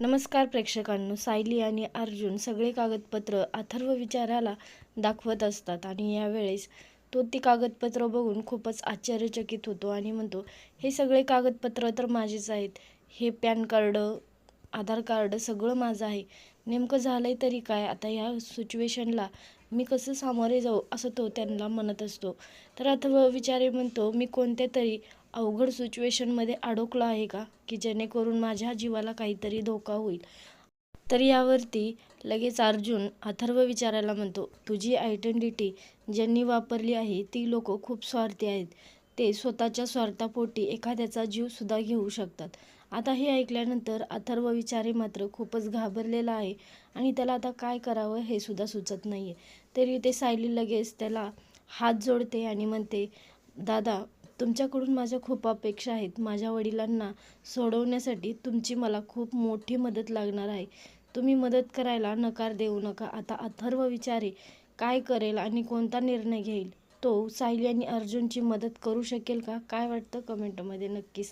नमस्कार प्रेक्षकांनो सायली आणि अर्जुन सगळे कागदपत्र अथर्व विचाराला दाखवत असतात आणि यावेळेस तो ती कागदपत्र बघून खूपच आश्चर्यचकित होतो आणि म्हणतो हे सगळे कागदपत्र तर माझेच आहेत. हे पॅन कार्ड आधार कार्ड सगळं माझं आहे. नेमकं झालं आहे तरी काय? आता ह्या सिच्युएशनला मी कसं सामोरे जाऊ? असं तो त्यांना म्हणत असतो. तर अथर्व विचारे म्हणतो मी कोणत्या तरी अवघड सिच्युएशनमध्ये अडकलो आहे का? की जेणेकरून माझ्या जीवाला काहीतरी धोका होईल. तर यावरती लगेच अर्जुन अथर्व विचारायला म्हणतो तुझी आयडेंटिटी ज्यांनी वापरली आहे ती लोक खूप स्वार्थी आहेत. ते स्वतःच्या स्वार्थापोटी एखाद्याचा जीवसुद्धा घेऊ शकतात. आता हे ऐकल्यानंतर अथर्व विचारे मात्र खूपच घाबरलेला आहे आणि त्याला आता काय करावं हे सुद्धा सुचत नाही आहे तरी ते सायली लगेच त्याला हात जोडते आणि म्हणते दादा तुमच्याकडून माझ्या खूप अपेक्षा आहेत. माझ्या वडिलांना सोडवण्यासाठी तुमची मला खूप मोठी मदत लागणार आहे. तुम्ही मदत करायला नकार देऊ नका. आता अथर्व विचारे काय करेल आणि कोणता निर्णय घेईल? तो साहिली आणि अर्जुनची मदत करू शकेल का? काय वाटतं? कमेंटमध्ये नक्की सांग.